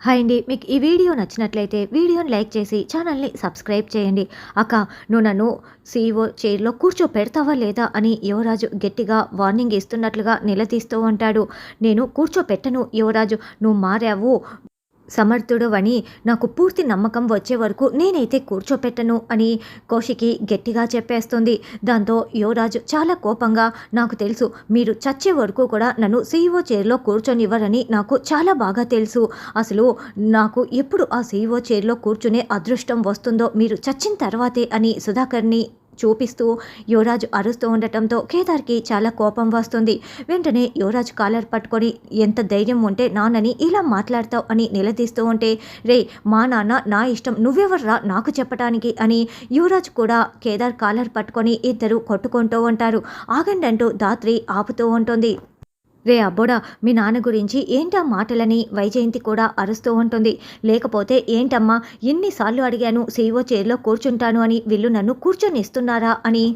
Hi అండి మీకు ఈ వీడియో నచ్చినట్లయితే వీడియోని లైక్ చేసి ఛానల్ని సబ్స్క్రైబ్ చేయండి. అక్క నువ్వు నన్ను సీఈఓ చైర్లో కూర్చోపెడతావా లేదా అని యువరాజు గట్టిగా వార్నింగ్ ఇస్తున్నట్లుగా నిలదీస్తూ ఉంటాడు. నేను కూర్చోపెట్టను యువరాజు నువ్వు మారావు. సమర్థుడవని నాకు పూర్తి నమ్మకం వచ్చే వరకు నేనైతే కూర్చోపెట్టను అని కోషికి గట్టిగా చెప్పేస్తుంది. దాంతో యువరాజు చాలా కోపంగా నాకు తెలుసు మీరు చచ్చే వరకు కూడా నన్ను సీఈఓ చైర్లో కూర్చొనివ్వరని నాకు చాలా బాగా తెలుసు. అసలు నాకు ఎప్పుడు ఆ సీఈఓ చైర్లో కూర్చునే అదృష్టం వస్తుందో మీరు చచ్చిన తర్వాతే అని సుధాకర్ని చూపిస్తూ యువరాజు అరుస్తూ ఉండటంతో కేదార్కి చాలా కోపం వస్తుంది. వెంటనే యువరాజు కాలర్ పట్టుకొని ఎంత ధైర్యం ఉంటే నాన్నని ఇలా మాట్లాడతావు? అని నిలదీస్తూ ఉంటే రే మా నాన్న నా ఇష్టం నువ్వెవర్రా నాకు చెప్పడానికి అని యువరాజ్ కూడా కేదార్ కాలర్ పట్టుకొని ఇద్దరు కొట్టుకుంటూ ఉంటారు. ఆగండంటూ దాత్రి ఆపుతూ ఉంటుంది. రే అబ్బోడా మీ నాన్న గురించి ఏంటా మాటలని వైజయంతి కూడా అరుస్తూ ఉంటుంది. లేకపోతే ఏంటమ్మా ఎన్నిసార్లు అడిగాను సీఈఓ చైర్లో కూర్చుంటాను అని వీళ్ళు నన్ను కూర్చొనిస్తున్నారా అని.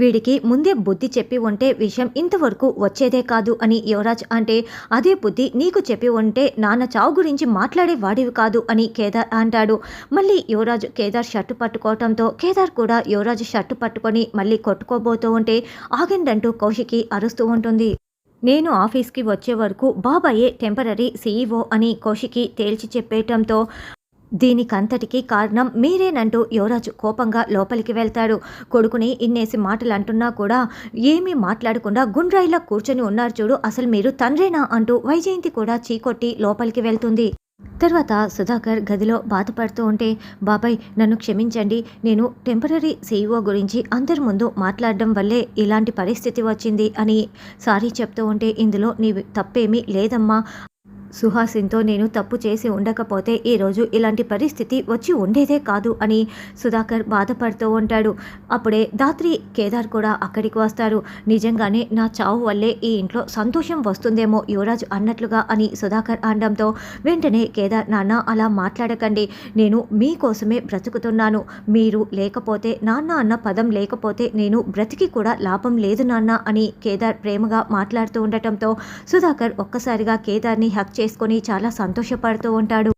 వీడికి ముందే బుద్ధి చెప్పి ఉంటే విషయం ఇంతవరకు వచ్చేదే కాదు అని యువరాజ్ అంటే అదే బుద్ధి నీకు చెప్పి ఉంటే నాన్న చావు గురించి మాట్లాడే వాడివి కాదు అని కేదార్ అంటాడు. మళ్ళీ యువరాజ్ కేదార్ షర్టు పట్టుకోవటంతో కేదార్ కూడా యువరాజు షర్టు పట్టుకొని మళ్ళీ కొట్టుకోబోతూ ఉంటే ఆగండంటూ కౌశికి అరుస్తూ ఉంటుంది. నేను ఆఫీస్కి వచ్చే వరకు బాబాయే టెంపరీ సీఈఓ అని కౌశికి తేల్చి చెప్పేయటంతో దీనికంతటికి కారణం మీరేనంటూ యువరాజు కోపంగా లోపలికి వెళ్తాడు. కొడుకుని ఇన్నేసి మాటలు అంటున్నా కూడా ఏమీ మాట్లాడకుండా గుండ్రాయిలా కూర్చొని ఉన్నారు చూడు అసలు మీరు తండ్రేనా అంటూ వైజయంతి కూడా చీకొట్టి లోపలికి వెళ్తుంది. తర్వాత సుధాకర్ గదిలో బాధపడుతూ ఉంటే బాబాయ్ నన్ను క్షమించండి. నేను టెంపరీ సీఈఓ గురించి అందరి ముందు మాట్లాడడం వల్లే ఇలాంటి పరిస్థితి వచ్చింది అని సారీ చెప్తూ ఉంటే ఇందులో నీ తప్పేమీ లేదమ్మా. సుహాసిన్తో నేను తప్పు చేసి ఉండకపోతే ఈరోజు ఇలాంటి పరిస్థితి వచ్చి ఉండేదే కాదు అని సుధాకర్ బాధపడుతూ ఉంటాడు. అప్పుడే దాత్రి కేదార్ కూడా అక్కడికి వస్తారు. నిజంగానే నా చావు వల్లే ఈ ఇంట్లో సంతోషం వస్తుందేమో యువరాజు అన్నట్లుగా అని సుధాకర్ అనడంతో వెంటనే కేదార్ నాన్న అలా మాట్లాడకండి. నేను మీకోసమే బ్రతుకుతున్నాను. మీరు లేకపోతే నాన్న అన్న పదం లేకపోతే నేను బ్రతికి కూడా లాభం లేదు నాన్న అని కేదార్ ప్రేమగా మాట్లాడుతూ ఉండటంతో సుధాకర్ ఒక్కసారిగా కేదార్ని హక్ చేసుకొని చాలా సంతోషపడుతూ ఉంటాడు.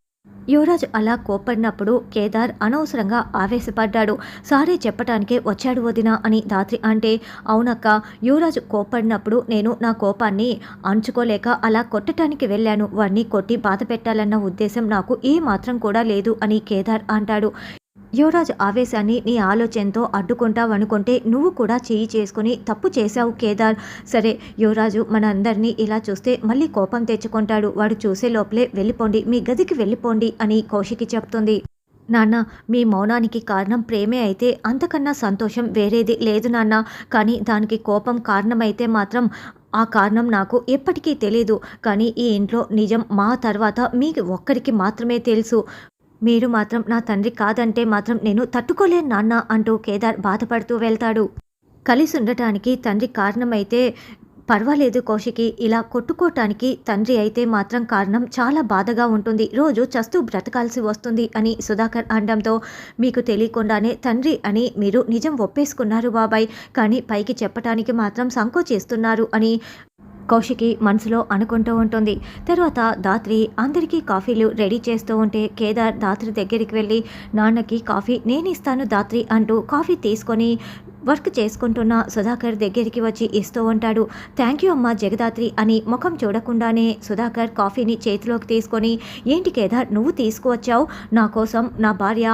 యువరాజ్ అలా కోప్పడినప్పుడు కేదార్ అనవసరంగా ఆవేశపడ్డాడు. సారీ చెప్పటానికే వచ్చాడు వదిన అని దాత్రి అంటే అవునక్క యువరాజ్ కోప్పడినప్పుడు నేను నా కోపాన్ని అంచుకోలేక అలా కొట్టడానికి వెళ్ళాను. వాడిని కొట్టి బాధ పెట్టాలన్న ఉద్దేశం నాకు ఏ మాత్రం కూడా లేదు అని కేదార్ అంటాడు. యువరాజ్ ఆవేశాన్ని నీ ఆలోచనతో అడ్డుకుంటావనుకుంటే నువ్వు కూడా చేయి చేసుకుని తప్పు చేశావు కేదార్. సరే యువరాజు మన అందరినీ ఇలా చూస్తే మళ్ళీ కోపం తెచ్చుకుంటాడు. వాడు చూసే లోపలే వెళ్ళిపోండి మీ గదికి వెళ్ళిపోండి అని కౌశికి చెప్తుంది. నాన్న మీ మౌనానికి కారణం ప్రేమే అయితే అంతకన్నా సంతోషం వేరేది లేదు నాన్న. కానీ దానికి కోపం కారణమైతే మాత్రం ఆ కారణం నాకు ఎప్పటికీ తెలియదు కానీ ఈ ఇంట్లో నిజం మా తర్వాత మీకు ఒక్కరికి మాత్రమే తెలుసు. మీరు మాత్రం నా తండ్రి కాదంటే మాత్రం నేను తట్టుకోలేను నాన్న అంటూ కేదార్ బాధపడుతూ వెళ్తాడు. కలిసి ఉండటానికి తండ్రి కారణమైతే పర్వాలేదు కౌశికి ఇలా కొట్టుకోవటానికి తండ్రి అయితే మాత్రం కారణం చాలా బాధగా ఉంటుంది. రోజు చస్తూ బ్రతకాల్సి వస్తుంది అని సుధాకర్ అనడంతో మీకు తెలియకుండానే తండ్రి అని మీరు నిజం ఒప్పేసుకున్నారు బాబాయ్. కానీ పైకి చెప్పటానికి మాత్రం సంకోచిస్తున్నారు అని కౌశికి మనసులో అనుకుంటూ ఉంటుంది. తర్వాత దాత్రి అందరికీ కాఫీలు రెడీ చేస్తూ ఉంటే కేదార్ దాత్రి దగ్గరికి వెళ్ళి నాన్నకి కాఫీ నేను ఇస్తాను దాత్రి అంటూ కాఫీ తీసుకొని వర్క్ చేసుకుంటున్న సుధాకర్ దగ్గరికి వచ్చి ఇస్తూ ఉంటాడు. థ్యాంక్ యూ అమ్మా జగదాత్రి అని ముఖం చూడకుండానే సుధాకర్ కాఫీని చేతిలోకి తీసుకొని ఏంటి కేదార్ నువ్వు తీసుకువచ్చావు? నా కోసం నా భార్య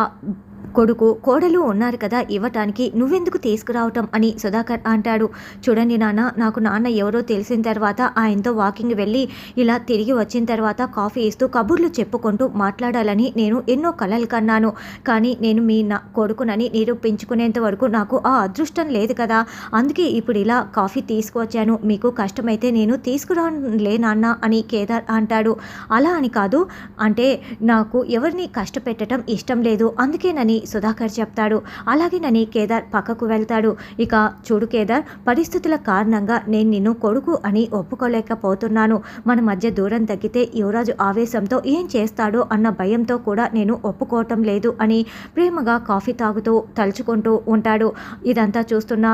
కొడుకు కోడలు ఉన్నారు కదా ఇవ్వటానికి నువ్వెందుకు తీసుకురావటం అని సుధాకర్ అంటాడు. చూడండి నాన్న నాకు నాన్న ఎవరో తెలిసిన తర్వాత ఆయనతో వాకింగ్ వెళ్ళి ఇలా తిరిగి వచ్చిన తర్వాత కాఫీ ఇస్తూ కబుర్లు చెప్పుకుంటూ మాట్లాడాలని నేను ఎన్నో కలలు కన్నాను. కానీ నేను మీ నా కొడుకునని నిరూపించుకునేంత వరకు నాకు ఆ అదృష్టం లేదు కదా. అందుకే ఇప్పుడు ఇలా కాఫీ తీసుకువచ్చాను. మీకు కష్టమైతే నేను తీసుకురానులే నాన్న అని కేదార్ అంటాడు. అలా అని కాదు. అంటే నాకు ఎవరిని కష్టపెట్టడం ఇష్టం లేదు. అందుకేనని సుధాకర్ చెప్తాడు. అలాగేనని కేదార్ పక్కకు వెళ్తాడు. ఇక చూడు కేదార్ పరిస్థితుల కారణంగా నేను నిన్ను కొడుకు అని ఒప్పుకోలేకపోతున్నాను. మన మధ్య దూరం తగ్గితే యువరాజు ఆవేశంతో ఏం చేస్తాడో అన్న భయంతో కూడా నేను ఒప్పుకోవటం లేదు అని ప్రేమగా కాఫీ తాగుతూ తలుచుకుంటూ ఉంటాడు. ఇదంతా చూస్తున్న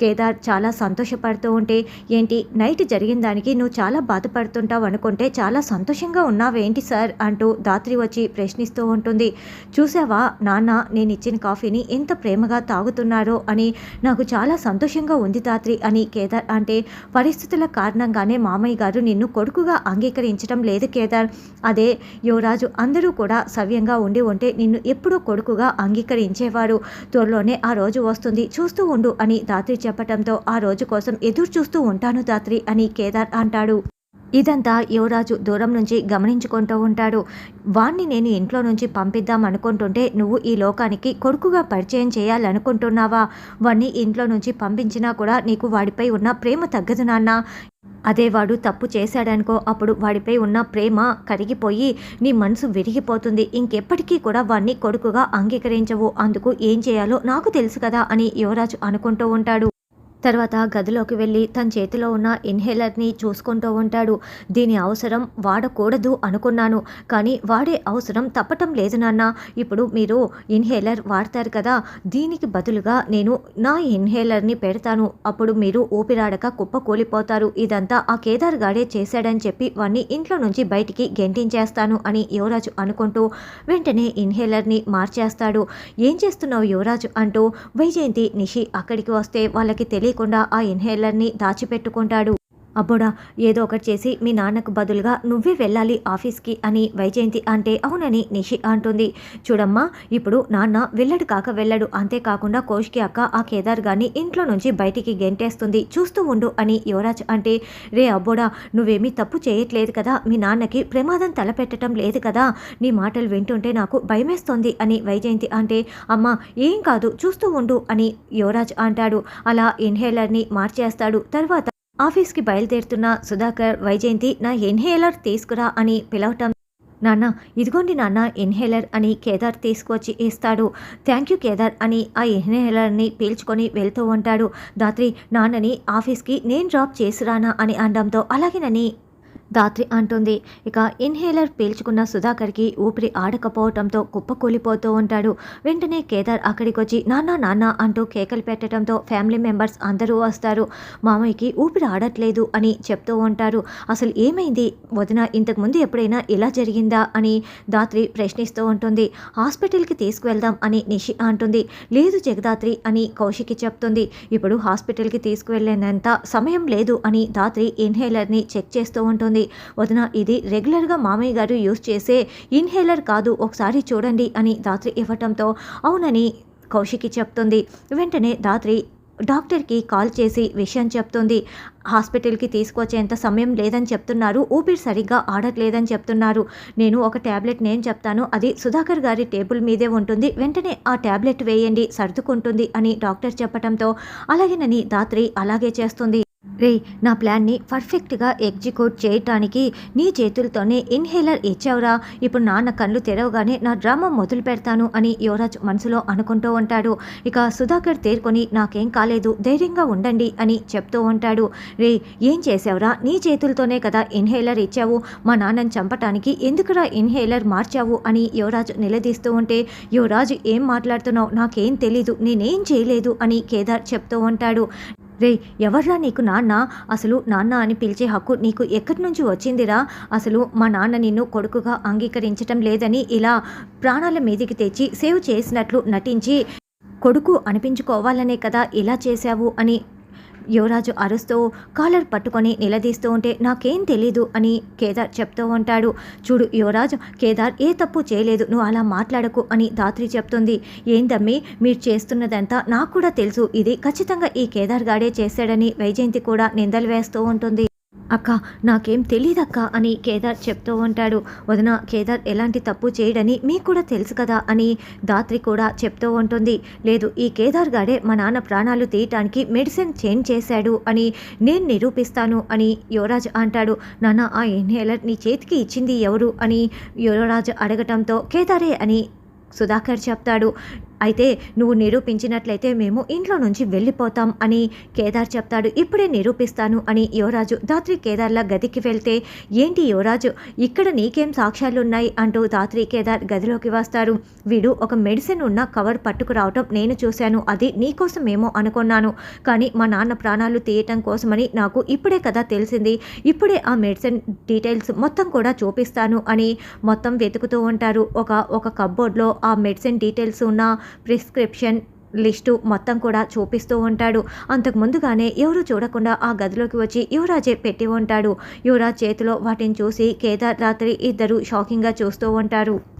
కేదార్ చాలా సంతోషపడుతూ ఉంటే ఏంటి నైట్ జరిగిన దానికి నువ్వు చాలా బాధపడుతుంటావు అనుకుంటే చాలా సంతోషంగా ఉన్నావేంటి సార్? అంటూ దాత్రి వచ్చి ప్రశ్నిస్తూ ఉంటుంది. చూసావా నాన్న నేను ఇచ్చిన కాఫీని ఎంత ప్రేమగా తాగుతున్నారో అని నాకు చాలా సంతోషంగా ఉంది దాత్రి అని కేదార్ అంటే పరిస్థితుల కారణంగానే మామయ్య గారు నిన్ను కొడుకుగా అంగీకరించడం లేదు కేదార్. అదే యువరాజు అందరూ కూడా సవ్యంగా ఉండి ఉంటే నిన్ను ఎప్పుడూ కొడుకుగా అంగీకరించేవారు. త్వరలోనే ఆ రోజు వస్తుంది చూస్తూ ఉండు అని దాత్రి చెప్పటంతో ఆ రోజు కోసం ఎదురు చూస్తూ ఉంటాను దాత్రి అని కేదార్ అంటాడు. ఇదంతా యువరాజు దూరం నుంచి గమనించుకుంటూ ఉంటాడు. వాణ్ణి నేను ఇంట్లో నుంచి పంపిద్దాం అనుకుంటుంటే నువ్వు ఈ లోకానికి కొడుకుగా పరిచయం చేయాలనుకుంటున్నావా? వాణ్ణి ఇంట్లో నుంచి పంపించినా కూడా నీకు వాడిపై ఉన్న ప్రేమ తగ్గదు నాన్న. అదే వాడు తప్పు చేశాడనుకో అప్పుడు వాడిపై ఉన్న ప్రేమ కరిగిపోయి నీ మనసు విరిగిపోతుంది. ఇంకెప్పటికీ కూడా వాడిని కొడుకుగా అంగీకరించవు. అందుకు ఏం చేయాలో నాకు తెలుసు కదా అని యువరాజు అనుకుంటూ ఉంటాడు. తర్వాత గదిలోకి వెళ్ళి తన చేతిలో ఉన్న ఇన్హేలర్ని చూసుకుంటూ ఉంటాడు. దీని అవసరం వాడకూడదు అనుకున్నాను. కానీ వాడే అవసరం తప్పటం లేదు నాన్న. ఇప్పుడు మీరు ఇన్హేలర్ వాడతారు కదా దీనికి బదులుగా నేను నా ఇన్హేలర్ని పెడతాను. అప్పుడు మీరు ఊపిరాడక కుప్ప కూలిపోతారు. ఇదంతా ఆ కేదార్ గాడే చేశాడని చెప్పి వాణ్ణి ఇంట్లో నుంచి బయటికి గెంటించేస్తాను అని యువరాజు అనుకుంటూ వెంటనే ఇన్హేలర్ని మార్చేస్తాడు. ఏం చేస్తున్నావు యువరాజు అంటూ వైజయంతి నిషి అక్కడికి వస్తే వాళ్ళకి తెలియకుండా ఆ ఇన్హేలర్ని దాచిపెట్టుకుంటాడు. అబ్బోడా ఏదో ఒకటి చేసి మీ నాన్నకు బదులుగా నువ్వే వెళ్ళాలి ఆఫీస్కి అని వైజయంతి అంటే అవునని నిషి అంటుంది. చూడమ్మా ఇప్పుడు నాన్న వెళ్ళడు కాక వెళ్ళడు. అంతేకాకుండా కోష్కి అక్క ఆ కేదార్ గారిని ఇంట్లో నుంచి బయటికి గెంటేస్తుంది. చూస్తూ ఉండు అని యువరాజ్ అంటే రే అబ్బోడా నువ్వేమీ తప్పు చేయట్లేదు కదా. మీ నాన్నకి ప్రమాదం తలపెట్టడం లేదు కదా. నీ మాటలు వింటుంటే నాకు భయమేస్తోంది అని వైజయంతి అంటే అమ్మా ఏం కాదు చూస్తూ ఉండు అని యువరాజ్ అంటాడు. అలా ఇన్హేలర్ని మార్చేస్తాడు. తర్వాత ఆఫీస్కి బయలుదేరుతున్న సుధాకర్ వైజయంతి నా ఇన్హేలర్ తీసుకురా అని పిలవటం. నాన్న ఇదిగోండి నాన్న ఇన్హేలర్ అని కేదార్ తీసుకొచ్చి ఇస్తాడు. థ్యాంక్ యూ కేదార్ అని ఆ ఇన్హేలర్ని పీల్చుకొని వెళ్తూ ఉంటాడు. దాత్రి నాన్నని ఆఫీస్కి నేను డ్రాప్ చేసిరానా అని అనడంతో అలాగేనని దాత్రి అంటుంది. ఇక ఇన్హేలర్ పీల్చుకున్న సుధాకర్కి ఊపిరి ఆడకపోవటంతో కుప్పకూలిపోతూ ఉంటాడు. వెంటనే కేదార్ అక్కడికి వచ్చి నాన్న నాన్న అంటూ కేకలు పెట్టడంతో ఫ్యామిలీ మెంబర్స్ అందరూ వస్తారు. మామయ్యకి ఊపిరి ఆడట్లేదు అని చెప్తూ ఉంటారు. అసలు ఏమైంది? వదిన ఇంతకుముందు ఎప్పుడైనా ఇలా జరిగిందా? అని దాత్రి ప్రశ్నిస్తూ ఉంటుంది. హాస్పిటల్కి తీసుకువెళ్దాం అని నిషి అంటుంది. లేదు జగదాత్రి అని కౌశికి చెప్తుంది. ఇప్పుడు హాస్పిటల్కి తీసుకువెళ్ళేంత సమయం లేదు అని దాత్రి ఇన్హేలర్ని చెక్ చేస్తూ ఉంటుంది. వదిన ఇది రెగ్యులర్గా మామయ్య గారు యూజ్ చేసే ఇన్హేలర్ కాదు. ఒకసారి చూడండి అని దాత్రి ఇవ్వటంతో అవునని కౌశికి చెప్తుంది. వెంటనే దాత్రి డాక్టర్కి కాల్ చేసి విషయం చెప్తుంది. హాస్పిటల్కి తీసుకొచ్చేంత సమయం లేదని చెప్తున్నారు. ఊపిరి సరిగ్గా ఆడట్లేదని చెప్తున్నారు. నేను ఒక ట్యాబ్లెట్ నేను చెప్తాను. అది సుధాకర్ గారి టేబుల్ మీదే ఉంటుంది. వెంటనే ఆ ట్యాబ్లెట్ వేయండి సర్దుకుంటుంది అని డాక్టర్ చెప్పడంతో అలాగేనని దాత్రి అలాగే చేస్తుంది. రే నా ప్లాన్ని పర్ఫెక్ట్గా ఎగ్జిక్యూట్ చేయటానికి నీ చేతులతోనే ఇన్హేలర్ ఇచ్చావురా. ఇప్పుడు నాన్న కళ్ళు తెరవగానే నా డ్రామా మొదలు పెడతాను అని యువరాజ్ మనసులో అనుకుంటూ ఉంటాడు. ఇక సుధాకర్ తేరుకొని నాకేం కాలేదు ధైర్యంగా ఉండండి అని చెప్తూ ఉంటాడు. రే ఏం చేసావురా నీ చేతులతోనే కదా ఇన్హేలర్ ఇచ్చావు. మా నాన్నని చంపటానికి ఎందుకురా ఇన్హేలర్ మార్చావు? అని యువరాజ్ నిలదీస్తూ ఉంటే యువరాజ్ ఏం మాట్లాడుతున్నావు? నాకేం తెలీదు నేనేం చేయలేదు అని కేదార్ చెప్తూ ఉంటాడు. రే ఎవర్రా నీకు నాన్న? అసలు నాన్న అని పిలిచే హక్కు నీకు ఎక్కడి నుంచి వచ్చిందిరా? అసలు మా నాన్న నిన్ను కొడుకుగా అంగీకరించటం లేదని ఇలా ప్రాణాల మీదికి తెచ్చి సేవ్ చేసినట్లు నటించి కొడుకు అనిపించుకోవాలనే కదా ఇలా చేశావు అని యువరాజు అరుస్తూ కాలర్ పట్టుకొని నిలదీస్తూ ఉంటే నాకేం తెలీదు అని కేదార్ చెప్తూ ఉంటాడు. చూడు యువరాజ్ కేదార్ ఏ తప్పు చేయలేదు నువ్వు అలా మాట్లాడకు అని దాత్రి చెప్తుంది. ఏందమ్మి మీరు చేస్తున్నదంతా నాకు కూడా తెలుసు. ఇది ఖచ్చితంగా ఈ కేదార్ గాడే చేశాడని వైజయంతి కూడా నిందలు వేస్తూ ఉంటుంది. అక్క నాకేం తెలియదక్క అని కేదార్ చెప్తూ ఉంటాడు. వదిన కేదార్ ఎలాంటి తప్పు చేయడని మీకు కూడా తెలుసు కదా అని దాత్రి కూడా చెప్తూ ఉంటుంది. లేదు ఈ కేదార్ గాడే మా నాన్న ప్రాణాలు తీయటానికి మెడిసిన్ చేంజ్ చేశాడు అని నేను నిరూపిస్తాను అని యువరాజ్ అంటాడు. నాన్న ఆ ఇన్హేలర్ నీ చేతికి ఇచ్చింది ఎవరు అని యువరాజ్ అడగటంతో కేదారే అని సుధాకర్ చెప్తాడు. అయితే నువ్వు నిరూపించినట్లయితే మేము ఇంట్లో నుంచి వెళ్ళిపోతాం అని కేదార్ చెప్తాడు. ఇప్పుడే నిరూపిస్తాను అని యువరాజు దాత్రి కేదార్లా గదికి వెళ్తే ఏంటి యువరాజు ఇక్కడ నీకేం సాక్ష్యాలు ఉన్నాయి అంటూ దాత్రి కేదార్ గదిలోకి వస్తారు వీడు ఒక మెడిసిన్ ఉన్న కవర్ పట్టుకురావటం నేను చూశాను. అది నీకోసమేమో అనుకున్నాను. కానీ మా నాన్న ప్రాణాలు తీయటం కోసమని నాకు ఇప్పుడే కదా తెలిసింది. ఇప్పుడే ఆ మెడిసిన్ డీటెయిల్స్ మొత్తం కూడా చూపిస్తాను అని మొత్తం వెతుకుతూ ఉంటారు. ఒక ఒక కబ్బోర్డ్లో ఆ మెడిసిన్ డీటెయిల్స్ ఉన్న ప్రిస్క్రిప్షన్ లిస్టు మొత్తం కూడా చూపిస్తూ ఉంటాడు. అంతకు ముందుగానే ఎవరు చూడకుండా ఆ గదిలోకి వచ్చి యువరాజే పెట్టి ఉంటాడు. యువరాజ్ చేతిలో వాటిని చూసి కేదార్ రాత్రి ఇద్దరు షాకింగ్గా చూస్తూ ఉంటారు.